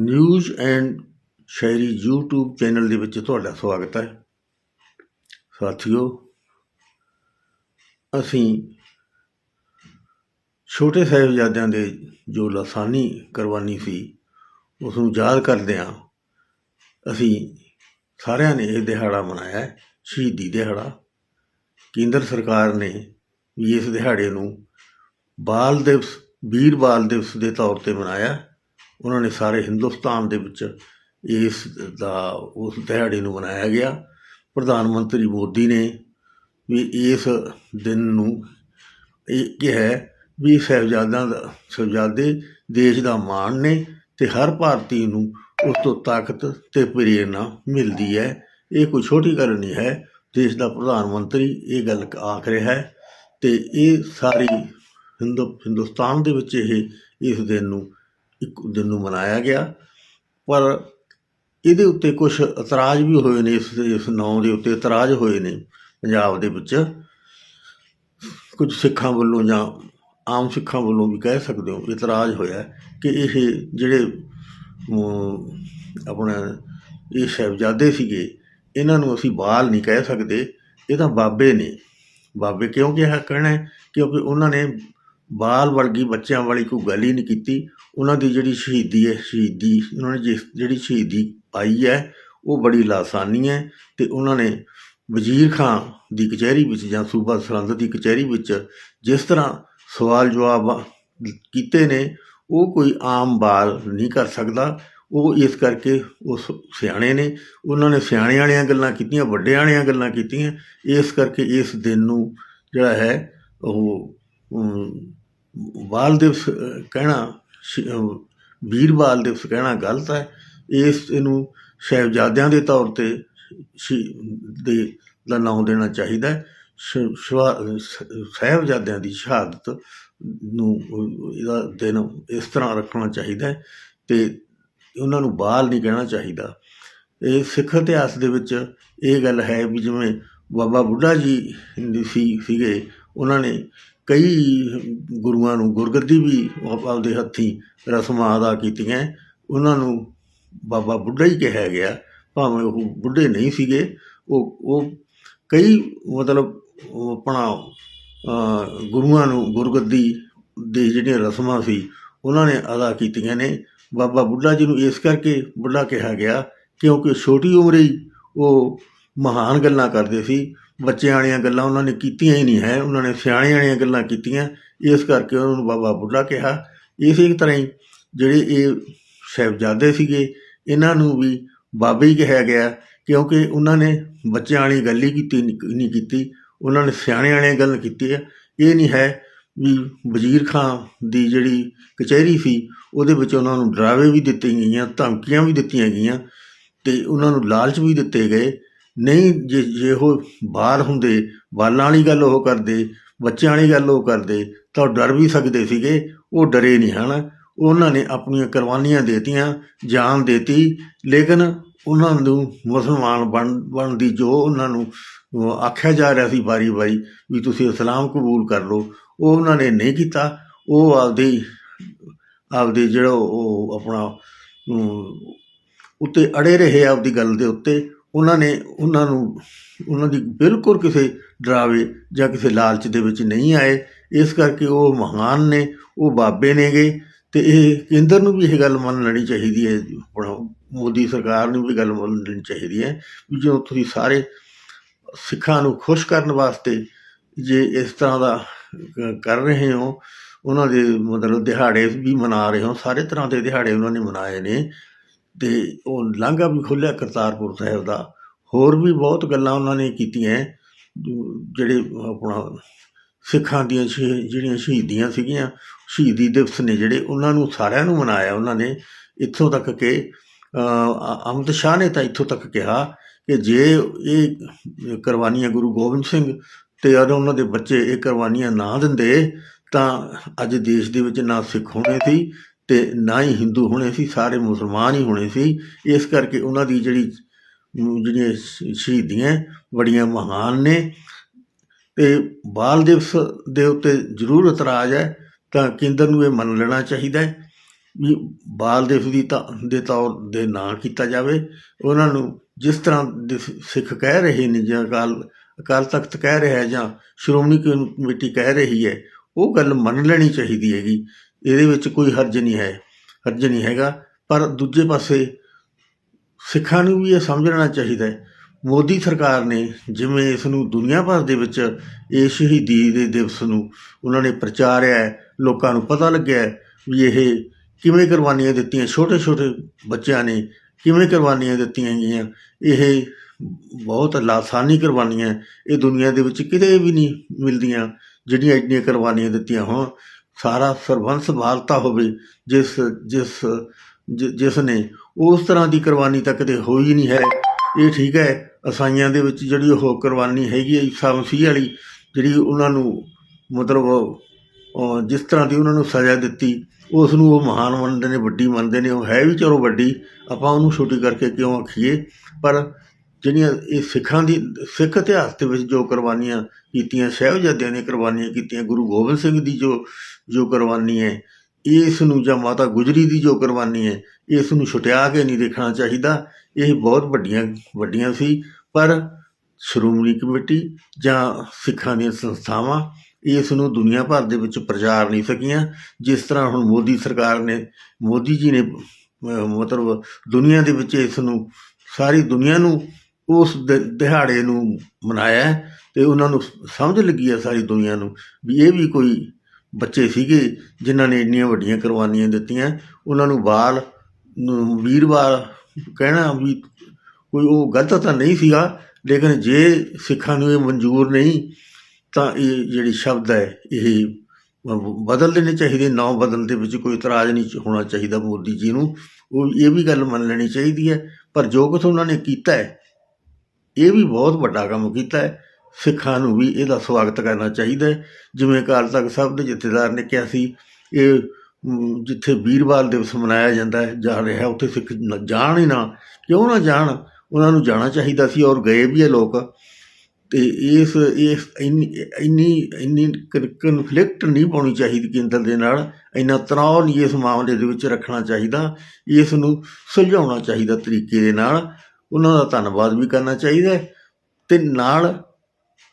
News and Shayari YouTube channel ਦੇ ਵਿੱਚ ਤੁਹਾਡਾ ਸਵਾਗਤ ਹੈ। ਸਾਥੀਓ, ਅਸੀਂ ਛੋਟੇ ਸਾਹਿਬਜ਼ਾਦਿਆਂ ਦੇ ਜੋ ਲਾਸਾਨੀ ਕੁਰਬਾਨੀ ਸੀ ਉਸ ਨੂੰ ਯਾਦ ਕਰਦਿਆਂ ਅਸੀਂ ਸਾਰਿਆਂ ਨੇ ਇਹ ਦਿਹਾੜਾ ਮਨਾਇਆ ਸ਼ਹੀਦੀ ਦਿਹਾੜਾ। ਕੇਂਦਰ ਸਰਕਾਰ ਨੇ ਵੀ ਇਸ ਦਿਹਾੜੇ ਨੂੰ ਬਾਲ ਦਿਵਸ, ਵੀਰ ਬਾਲ ਦਿਵਸ ਦੇ ਤੌਰ ਤੇ ਮਨਾਇਆ। ਉਹਨਾਂ ਨੇ ਸਾਰੇ ਹਿੰਦੁਸਤਾਨ ਦੇ ਵਿੱਚ ਇਸ ਦਾ, ਉਸ ਦਿਹਾੜੇ ਨੂੰ ਮਨਾਇਆ ਗਿਆ। ਪ੍ਰਧਾਨ ਮੰਤਰੀ ਮੋਦੀ ਨੇ ਵੀ ਇਸ ਦਿਨ ਨੂੰ ਇਹ ਕਿਹਾ ਵੀ ਸਾਹਿਬਜ਼ਾਦਿਆਂ ਦਾ, ਸਾਹਿਬਜ਼ਾਦੇ ਦੇਸ਼ ਦਾ ਮਾਣ ਨੇ ਤੇ ਹਰ ਭਾਰਤੀ ਨੂੰ ਉਸ ਤੋਂ ਤਾਕਤ ਤੇ ਪ੍ਰੇਰਨਾ ਮਿਲਦੀ ਹੈ। ਇਹ ਕੋਈ ਛੋਟੀ ਗੱਲ ਨਹੀਂ ਹੈ। ਦੇਸ਼ ਦਾ ਪ੍ਰਧਾਨ ਮੰਤਰੀ ਇਹ ਗੱਲ ਆਖ ਰਿਹਾ ਹੈ ਤੇ ਇਹ ਸਾਰੀ ਹਿੰਦੂ, ਹਿੰਦੁਸਤਾਨ ਦੇ ਵਿੱਚ ਇਹ ਇਸ ਦਿਨ ਨੂੰ ਇੱਕ ਦਿਨ ਨੂੰ ਮਨਾਇਆ ਗਿਆ, ਪਰ ਇਹਦੇ ਉੱਤੇ ਕੁਝ ਇਤਰਾਜ਼ ਵੀ ਹੋਏ ਨੇ, ਇਸ ਇਸ ਨਾਂ ਦੇ ਉੱਤੇ ਇਤਰਾਜ਼ ਹੋਏ ਨੇ ਪੰਜਾਬ ਦੇ ਵਿੱਚ। ਕੁਝ ਸਿੱਖਾਂ ਵੱਲੋਂ ਜਾਂ ਆਮ ਸਿੱਖਾਂ ਵੱਲੋਂ ਵੀ ਕਹਿ ਸਕਦੇ ਹੋ, ਇਤਰਾਜ਼ ਹੋਇਆ ਕਿ ਇਹ ਜਿਹੜੇ ਆਪਣਾ ਇਹ ਸਾਹਿਬਜ਼ਾਦੇ ਸੀਗੇ, ਇਹਨਾਂ ਨੂੰ ਅਸੀਂ ਬਾਲ ਨਹੀਂ ਕਹਿ ਸਕਦੇ, ਇਹ ਤਾਂ ਬਾਬੇ ਨੇ। ਬਾਬੇ ਕਿਉਂ ਕਿਹਾ ਕਹਿਣਾ ਕਿਉਂਕਿ ਉਹਨਾਂ ਨੇ ਬਾਲ ਵਰਗੀ ਬੱਚਿਆਂ ਵਾਲੀ ਕੋਈ ਗੱਲ ਹੀ ਨਹੀਂ ਕੀਤੀ। ਉਹਨਾਂ ਦੀ ਜਿਹੜੀ ਸ਼ਹੀਦੀ ਹੈ, ਸ਼ਹੀਦੀ, ਉਹਨਾਂ ਨੇ ਜਿਸ ਜਿਹੜੀ ਸ਼ਹੀਦੀ ਪਾਈ ਹੈ, ਉਹ ਬੜੀ ਲਾਸਾਨੀ ਹੈ ਤੇ ਉਹਨਾਂ ਨੇ ਵਜ਼ੀਰ ਖਾਂ ਦੀ ਕਚਹਿਰੀ ਵਿੱਚ ਜਾਂ ਸੂਬਾ ਸਰਹੰਦ ਦੀ ਕਚਹਿਰੀ ਵਿੱਚ ਜਿਸ ਤਰ੍ਹਾਂ ਸਵਾਲ ਜਵਾਬ ਕੀਤੇ ਨੇ, ਉਹ ਕੋਈ ਆਮ ਬਾਲ ਨਹੀਂ ਕਰ ਸਕਦਾ। ਉਹ ਇਸ ਕਰਕੇ ਉਹ ਸਿਆਣੇ ਨੇ। ਉਹਨਾਂ ਨੇ ਸਿਆਣੇ ਵਾਲੀਆਂ ਗੱਲਾਂ ਕੀਤੀਆਂ, ਵੱਡੇ ਵਾਲੀਆਂ ਗੱਲਾਂ ਕੀਤੀਆਂ। ਇਸ ਕਰਕੇ ਇਸ ਦਿਨ ਨੂੰ ਜਿਹੜਾ ਹੈ, ਉਹ ਬਾਲ ਦਿਵਸ ਕਹਿਣਾ ਵੀਰ ਬਾਲ ਦਿਵਸ ਕਹਿਣਾ ਗਲਤ ਹੈ। ਇਸ, ਇਹਨੂੰ ਸਾਹਿਬਜ਼ਾਦਿਆਂ ਦੇ ਤੌਰ ਤੇ ਦੇ ਦਾ ਨਾਮ ਦੇਣਾ ਚਾਹੀਦਾ ਹੈ। ਸ਼- ਸਾਹਿਬਜ਼ਾਦਿਆਂ ਦੀ ਸ਼ਹਾਦਤ ਨੂੰ, ਇਹਦਾ ਦਿਨ ਇਸ ਤਰ੍ਹਾਂ ਰੱਖਣਾ ਚਾਹੀਦਾ ਹੈ ਤੇ ਉਹਨਾਂ ਨੂੰ ਬਾਲ ਨਹੀਂ ਕਹਿਣਾ ਚਾਹੀਦਾ। ਇਹ ਸਿੱਖ ਇਤਿਹਾਸ ਦੇ ਵਿੱਚ ਇਹ ਗੱਲ ਹੈ ਵੀ ਜਿਵੇਂ ਬਾਬਾ ਬੁੱਢਾ ਜੀ ਸੀ, ਸੀਗੇ, ਉਹਨਾਂ ਨੇ ਕਈ ਗੁਰੂਆਂ ਨੂੰ ਗੁਰਗੱਦੀ ਵੀ ਆਪਦੇ ਹੱਥੀਂ ਰਸਮਾਂ ਅਦਾ ਕੀਤੀਆਂ। ਉਹਨਾਂ ਨੂੰ ਬਾਬਾ ਬੁੱਢਾ ਹੀ ਕਿਹਾ ਗਿਆ। ਭਾਵੇਂ ਉਹ ਬੁੱਢੇ ਨਹੀਂ ਸੀਗੇ, ਉਹ ਉਹ ਕਈ ਮਤਲਬ ਆਪਣਾ ਗੁਰੂਆਂ ਨੂੰ ਗੁਰਗੱਦੀ ਦੇ ਜਿਹੜੀਆਂ ਰਸਮਾਂ ਸੀ, ਉਹਨਾਂ ਨੇ ਅਦਾ ਕੀਤੀਆਂ ਨੇ। ਬਾਬਾ ਬੁੱਢਾ ਜੀ ਨੂੰ ਇਸ ਕਰਕੇ ਬੁੱਢਾ ਕਿਹਾ ਗਿਆ ਕਿਉਂਕਿ ਛੋਟੀ ਉਮਰੇ ਹੀ ਉਹ ਮਹਾਨ ਗੱਲਾਂ ਕਰਦੇ ਸੀ। ਬੱਚਿਆਂ ਵਾਲੀਆਂ ਗੱਲਾਂ ਉਹਨਾਂ ਨੇ ਕੀਤੀਆਂ ਹੀ ਨਹੀਂ, ਹੈ। ਉਹਨਾਂ ਨੇ ਸਿਆਣਿਆਂ ਵਾਲੀਆਂ ਗੱਲਾਂ ਕੀਤੀਆਂ। ਇਸ ਕਰਕੇ ਉਹਨਾਂ ਨੂੰ ਬਾਬਾ ਬੁੱਢਾ ਕਿਹਾ। ਇਸੇ ਤਰ੍ਹਾਂ ਹੀ ਜਿਹੜੇ ਇਹ ਸਾਹਿਬਜ਼ਾਦੇ ਸੀਗੇ, ਇਹਨਾਂ ਨੂੰ ਵੀ ਬਾਬੇ ਹੀ ਕਿਹਾ ਗਿਆ ਕਿਉਂਕਿ ਉਹਨਾਂ ਨੇ ਬੱਚਿਆਂ ਵਾਲੀ ਗੱਲ ਹੀ ਕੀਤੀ ਨਹੀਂ ਕੀਤੀ। ਉਹਨਾਂ ਨੇ ਸਿਆਣਿਆਂ ਵਾਲੀਆਂ ਗੱਲ ਕੀਤੀ ਹੈ ਇਹ ਨਹੀਂ ਹੈ ਵੀ ਵਜ਼ੀਰ ਖਾਂ ਦੀ ਜਿਹੜੀ ਕਚਹਿਰੀ ਸੀ, ਉਹਦੇ ਵਿੱਚ ਉਹਨਾਂ ਨੂੰ ਡਰਾਵੇ ਵੀ ਦਿੱਤੇ ਗਈਆਂ, ਧਮਕੀਆਂ ਵੀ ਦਿੱਤੀਆਂ ਗਈਆਂ ਤੇ ਉਹਨਾਂ ਨੂੰ ਲਾਲਚ ਵੀ ਦਿੱਤੇ ਗਏ। ਨਹੀਂ, ਜੇ ਜੇ ਉਹ ਬਾਹਰ ਹੁੰਦੇ ਬਾਲਾਂ ਵਾਲੀ ਗੱਲ ਉਹ ਕਰਦੇ, ਬੱਚਿਆਂ ਵਾਲੀ ਗੱਲ ਉਹ ਕਰਦੇ, ਤਾਂ ਉਹ ਡਰ ਵੀ ਸਕਦੇ ਸੀਗੇ, ਉਹ ਡਰੇ ਨਹੀਂ ਹਨ। ਉਹਨਾਂ ਨੇ ਆਪਣੀਆਂ ਕੁਰਬਾਨੀਆਂ ਦੇਤੀਆਂ, ਜਾਨ ਦੇਤੀ, ਲੇਕਿਨ ਉਹਨਾਂ ਨੂੰ ਮੁਸਲਮਾਨ ਬਣ, ਬਣਨ ਦੀ ਜੋ ਉਹਨਾਂ ਨੂੰ ਆਖਿਆ ਜਾ ਰਿਹਾ ਸੀ ਵਾਰੀ ਵਾਰੀ ਵੀ ਤੁਸੀਂ ਇਸਲਾਮ ਕਬੂਲ ਕਰ ਲਓ, ਉਹ ਉਹਨਾਂ ਨੇ ਨਹੀਂ ਕੀਤਾ। ਉਹ ਆਪਦੀ ਆਪਦੀ ਜਿਹੜਾ ਉਹ ਆਪਣਾ ਉੱਤੇ ਅੜੇ ਰਹੇ ਆਪਦੀ ਗੱਲ ਦੇ ਉੱਤੇ। ਉਹਨਾਂ ਨੇ ਉਹਨਾਂ ਨੂੰ, ਉਹਨਾਂ ਦੀ ਬਿਲਕੁਲ ਕਿਸੇ ਡਰਾਵੇ ਜਾਂ ਕਿਸੇ ਲਾਲਚ ਦੇ ਵਿੱਚ ਨਹੀਂ ਆਏ। ਇਸ ਕਰਕੇ ਉਹ ਮਹਾਨ ਨੇ, ਉਹ ਬਾਬੇ ਨੇਗੇ ਤੇ ਇਹ ਕੇਂਦਰ ਨੂੰ ਵੀ ਇਹ ਗੱਲ ਮੰਨ ਲੈਣੀ ਚਾਹੀਦੀ ਹੈ ਆਪਣਾ ਮੋਦੀ ਸਰਕਾਰ ਨੂੰ ਵੀ ਗੱਲ ਮੰਨ ਲੈਣੀ ਚਾਹੀਦੀ ਹੈ ਵੀ ਜੋ ਤੁਸੀਂ ਸਾਰੇ ਸਿੱਖਾਂ ਨੂੰ ਖੁਸ਼ ਕਰਨ ਵਾਸਤੇ ਜੇ ਇਸ ਤਰ੍ਹਾਂ ਦਾ ਕਰ ਰਹੇ ਹੋ, ਉਹਨਾਂ ਦੇ ਮਤਲਬ ਦਿਹਾੜੇ ਵੀ ਮਨਾ ਰਹੇ ਹੋ, ਸਾਰੇ ਤਰ੍ਹਾਂ ਦੇ ਦਿਹਾੜੇ ਉਹਨਾਂ ਨੇ ਮਨਾਏ ਨੇ। ਤੇ ਉਹ ਲਾਂਘਾ ਵੀ ਖੋਲ੍ਹਿਆ ਕਰਤਾਰਪੁਰ ਸਾਹਿਬ ਦਾ। ਹੋਰ ਵੀ ਬਹੁਤ ਗੱਲਾਂ ਉਹਨਾਂ ਨੇ ਕੀਤੀਆਂ ਜਿਹੜੇ ਆਪਣਾ ਸਿੱਖਾਂ ਦੀਆਂ ਸ਼ਹੀ- ਜਿਹੜੀਆਂ ਸ਼ਹੀਦੀਆਂ ਸੀਗੀਆਂ, ਸ਼ਹੀਦੀ ਦਿਵਸ ਨੇ ਜਿਹੜੇ, ਉਹਨਾਂ ਨੂੰ ਸਾਰਿਆਂ ਨੂੰ ਮਨਾਇਆ ਉਹਨਾਂ ਨੇ। ਇੱਥੋਂ ਤੱਕ ਕਿ ਅਮਿਤ ਸ਼ਾਹ ਨੇ ਤਾਂ ਇੱਥੋਂ ਤੱਕ ਕਿਹਾ ਕਿ ਜੇ ਇਹ ਕੁਰਬਾਨੀਆਂ ਗੁਰੂ ਗੋਬਿੰਦ ਸਿੰਘ ਤੇ ਔਰ ਉਹਨਾਂ ਦੇ ਬੱਚੇ ਇਹ ਕੁਰਬਾਨੀਆਂ ਨਾ ਦਿੰਦੇ, ਤਾਂ ਅੱਜ ਦੇਸ਼ ਦੇ ਵਿੱਚ ਨਾ ਸਿੱਖ ਹੋਣੇ ਸੀ ਤੇ ਨਾ ਹੀ ਹਿੰਦੂ ਹੋਣੇ ਸੀ, ਸਾਰੇ ਮੁਸਲਮਾਨ ਹੀ ਹੋਣੇ ਸੀ। ਇਸ ਕਰਕੇ ਉਹਨਾਂ ਦੀ ਜਿਹੜੀ, ਜਿਹੜੀਆਂ ਸ਼ਹੀਦੀਆਂ ਬੜੀਆਂ ਮਹਾਨ ਨੇ। ਤੇ ਬਾਲ ਦਿਵਸ ਦੇ ਉੱਤੇ ਜ਼ਰੂਰ ਇਤਰਾਜ਼ ਹੈ, ਤਾਂ ਕੇਂਦਰ ਨੂੰ ਇਹ ਮੰਨ ਲੈਣਾ ਚਾਹੀਦਾ ਹੈ ਵੀ ਬਾਲ ਦਿਵਸ ਦੀ ਤਾਂ, ਦੇ ਤੌਰ ਦੇ ਨਾਂ ਕੀਤਾ ਜਾਵੇ। ਉਹਨਾਂ ਨੂੰ ਜਿਸ ਤਰ੍ਹਾਂ ਸਿੱਖ ਕਹਿ ਰਹੇ ਨੇ ਜਾਂ ਅਕਾਲ ਅਕਾਲ ਤਖਤ ਕਹਿ ਰਿਹਾ ਜਾਂ ਸ਼੍ਰੋਮਣੀ ਕਮੇਟੀ ਕਹਿ ਰਹੀ ਹੈ, ਉਹ ਗੱਲ ਮੰਨ ਲੈਣੀ ਚਾਹੀਦੀ ਹੈਗੀ। ਇਹਦੇ ਵਿੱਚ ਕੋਈ ਹਰਜ ਨਹੀਂ ਹੈ, ਹਰਜ ਨਹੀਂ ਹੈਗਾ। ਪਰ ਦੂਜੇ ਪਾਸੇ ਸਿੱਖਾਂ ਨੂੰ ਵੀ ਇਹ ਸਮਝਣਾ ਚਾਹੀਦਾ ਹੈ। ਮੋਦੀ ਸਰਕਾਰ ਨੇ ਜਿਵੇਂ ਇਸ ਨੂੰ ਦੁਨੀਆ ਭਰ ਦੇ ਵਿੱਚ ਇਹ ਸ਼ਹੀਦੀ ਦੇ ਦਿਵਸ ਨੂੰ ਉਹਨਾਂ ਨੇ ਪ੍ਰਚਾਰਿਆ ਲੋਕਾਂ ਨੂੰ ਪਤਾ ਲੱਗਿਆ ਵੀ ਇਹ ਕਿਵੇਂ ਕੁਰਬਾਨੀਆਂ ਦਿੱਤੀਆਂ ਛੋਟੇ ਛੋਟੇ ਬੱਚਿਆਂ ਨੇ ਕਿਵੇਂ ਕੁਰਬਾਨੀਆਂ ਦਿੱਤੀਆਂ ਗਈਆਂ। ਇਹ ਬਹੁਤ ਲਾਸਾਨੀ ਕੁਰਬਾਨੀਆਂ ਇਹ ਦੁਨੀਆ ਦੇ ਵਿੱਚ ਕਿਤੇ ਵੀ ਨਹੀਂ ਮਿਲਦੀਆਂ ਜਿਹੜੀਆਂ ਇੰਨੀਆਂ ਕੁਰਬਾਨੀਆਂ ਦਿੱਤੀਆਂ ਹੋਣ। ਸਾਰਾ ਸਰਬੰਸ ਭਾਲਤਾ ਹੋਵੇ, ਜਿਸ ਜਿਸ, ਜਿ- ਜਿਸ ਨੇ ਉਸ ਤਰ੍ਹਾਂ ਦੀ ਕੁਰਬਾਨੀ ਤਾਂ ਕਦੇ ਹੋਈ ਨਹੀਂ ਹੈ। ਇਹ ਠੀਕ ਹੈ, ਅਸਾਈਆਂ ਦੇ ਵਿੱਚ ਜਿਹੜੀ ਉਹ ਕੁਰਬਾਨੀ ਹੈਗੀ ਹੈ, ਈਸਾ ਮਸੀਹ ਵਾਲੀ, ਜਿਹੜੀ ਉਹਨਾਂ ਨੂੰ ਮਤਲਬ ਜਿਸ ਤਰ੍ਹਾਂ ਦੀ ਉਹਨਾਂ ਨੂੰ ਸਜ਼ਾ ਦਿੱਤੀ, ਉਸ ਨੂੰ ਉਹ ਮਹਾਨ ਮੰਨਦੇ ਨੇ, ਵੱਡੀ ਮੰਨਦੇ ਨੇ, ਉਹ ਹੈ ਵੀ ਚਲੋ ਵੱਡੀ, ਆਪਾਂ ਉਹਨੂੰ ਛੋਟੀ ਕਰਕੇ ਕਿਉਂ ਆਖੀਏ? ਪਰ ਜਿਹੜੀਆਂ ਇਹ ਸਿੱਖਾਂ ਦੀ, ਸਿੱਖ ਇਤਿਹਾਸ ਦੇ ਵਿੱਚ ਜੋ ਕੁਰਬਾਨੀਆਂ ਕੀਤੀਆਂ, ਸਾਹਿਬਜ਼ਾਦਿਆਂ ਨੇ ਕੁਰਬਾਨੀਆਂ ਕੀਤੀਆਂ, ਗੁਰੂ ਗੋਬਿੰਦ ਸਿੰਘ ਦੀ ਜੋ ਜੋ ਕੁਰਬਾਨੀ ਹੈ, ਇਸ ਨੂੰ ਜਾਂ ਮਾਤਾ ਗੁਜਰੀ ਦੀ ਜੋ ਕੁਰਬਾਨੀ ਹੈ, ਇਸ ਨੂੰ ਛੁਟਿਆ ਕੇ ਨਹੀਂ ਦੇਖਣਾ ਚਾਹੀਦਾ। ਇਹ ਬਹੁਤ ਵੱਡੀਆਂ ਵੱਡੀਆਂ ਸੀ, ਪਰ ਸ਼੍ਰੋਮਣੀ ਕਮੇਟੀ ਜਾਂ ਸਿੱਖਾਂ ਦੀਆਂ ਸੰਸਥਾਵਾਂ ਇਸ ਨੂੰ ਦੁਨੀਆ ਭਰ ਦੇ ਵਿੱਚ ਪ੍ਰਚਾਰ ਨਹੀਂ ਸਕੀਆਂ। ਜਿਸ ਤਰ੍ਹਾਂ ਹੁਣ ਮੋਦੀ ਸਰਕਾਰ ਨੇ, ਮੋਦੀ ਜੀ ਨੇ ਮਤਲਬ ਦੁਨੀਆ ਦੇ ਵਿੱਚ ਇਸ ਨੂੰ, ਸਾਰੀ ਦੁਨੀਆ ਨੂੰ ਉਸ ਦਿਹਾੜੇ ਨੂੰ ਮਨਾਇਆ ਹੈ ਤੇ ਉਹਨਾਂ ਨੂੰ ਸਮਝ ਲੱਗੀ ਹੈ ਸਾਰੀ ਦੁਨੀਆ ਨੂੰ ਵੀ ਇਹ ਵੀ ਕੋਈ ਬੱਚੇ ਸੀਗੇ ਜਿਨ੍ਹਾਂ ਨੇ ਇੰਨੀਆਂ ਵੱਡੀਆਂ ਕੁਰਬਾਨੀਆਂ ਦਿੱਤੀਆਂ। ਉਹਨਾਂ ਨੂੰ ਬਾਲ ਨੂੰ ਵੀਰਵਾਰ ਕਹਿਣਾ ਵੀ ਕੋਈ ਉਹ ਗਲਤ ਤਾਂ ਨਹੀਂ ਸੀਗਾ, ਲੇਕਿਨ ਜੇ ਸਿੱਖਾਂ ਨੂੰ ਇਹ ਮਨਜ਼ੂਰ ਨਹੀਂ, ਤਾਂ ਇਹ ਜਿਹੜੀ ਸ਼ਬਦ ਹੈ, ਇਹ ਬਦਲ ਦੇਣੇ ਚਾਹੀਦੇ। ਨਾਂ ਬਦਲਣ ਦੇ ਵਿੱਚ ਕੋਈ ਇਤਰਾਜ਼ ਨਹੀਂ ਹੋਣਾ ਚਾਹੀਦਾ ਮੋਦੀ ਜੀ ਨੂੰ। ਉਹ ਇਹ ਵੀ ਗੱਲ ਮੰਨ ਲੈਣੀ ਚਾਹੀਦੀ ਹੈ। ਪਰ ਜੋ ਕੁਛ ਉਹਨਾਂ ਨੇ ਕੀਤਾ ਹੈ, ਇਹ ਵੀ ਬਹੁਤ ਵੱਡਾ ਕੰਮ ਕੀਤਾ ਹੈ। ਸਿੱਖਾਂ ਨੂੰ ਵੀ ਇਹਦਾ ਸਵਾਗਤ ਕਰਨਾ ਚਾਹੀਦਾ ਹੈ। ਜਿਵੇਂ ਅਕਾਲ ਤਖਤ ਸਾਹਿਬ ਦੇ ਜਥੇਦਾਰ ਨੇ ਕਿਹਾ ਸੀ ਇਹ ਅਮ, ਜਿੱਥੇ ਵੀਰਵਾਰ ਦਿਵਸ ਮਨਾਇਆ ਜਾਂਦਾ ਹੈ ਜਾ ਰਿਹਾ ਉੱਥੇ ਸਿੱਖ ਜਾਣ ਹੀ ਨਾ ਕਿਉਂ ਨਾ ਜਾਣ? ਉਹਨਾਂ ਨੂੰ ਜਾਣਾ ਚਾਹੀਦਾ ਸੀ ਔਰ ਗਏ ਵੀ ਇਹ ਲੋਕ। ਤੇ ਇਸ ਇਸ ਇੰਨੀ ਇੰਨੀ ਇੰਨੀ ਕਨਫਲਿਕਟ ਨਹੀਂ ਪਾਉਣੀ ਚਾਹੀਦੀ ਕੇਂਦਰ ਦੇ ਨਾਲ। ਇੰਨਾ ਤਣਾਅ ਨਹੀਂ ਇਸ ਮਾਮਲੇ ਦੇ ਵਿੱਚ ਰੱਖਣਾ ਚਾਹੀਦਾ। ਇਸ ਨੂੰ ਸੁਲਝਾਉਣਾ ਚਾਹੀਦਾ ਤਰੀਕੇ ਦੇ ਨਾਲ। ਉਹਨਾਂ ਦਾ ਧੰਨਵਾਦ ਵੀ ਕਰਨਾ ਚਾਹੀਦਾ ਹੈ। ਤੇ ਨਾਲ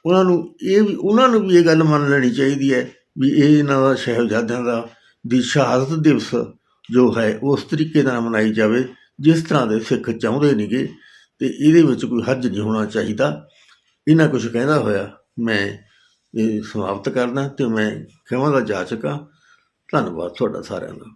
ਉਹਨਾਂ ਨੂੰ ਇਹ ਵੀ, ਉਹਨਾਂ ਨੂੰ ਵੀ ਇਹ ਗੱਲ ਮੰਨ ਲੈਣੀ ਚਾਹੀਦੀ ਹੈ ਵੀ ਇਹ ਇਹਨਾਂ ਦਾ ਸਾਹਿਬਜ਼ਾਦਿਆਂ ਦਾ, ਦੀ ਸ਼ਹਾਦਤ ਦਿਵਸ ਜੋ ਹੈ, ਉਸ ਤਰੀਕੇ ਨਾਲ ਮਨਾਈ ਜਾਵੇ, ਜਿਸ ਤਰ੍ਹਾਂ ਦੇ ਸਿੱਖ ਚਾਹੁੰਦੇ ਨੇਗੇ, ਤੇ ਇਹਦੇ ਵਿੱਚ ਕੋਈ ਹੱਜ ਨਹੀਂ ਹੋਣਾ ਚਾਹੀਦਾ। ਇਹਨਾਂ ਕੁਝ ਕਹਿੰਦਾ ਹੋਇਆ, ਮੈਂ ਇਹ ਸਮਾਪਤ ਕਰਦਾ ਤੇ ਮੈਂ ਖਿਮਾ ਦਾ ਜਾਚਕ ਧੰਨਵਾਦ ਤੁਹਾਡਾ ਸਾਰਿਆਂ ਦਾ।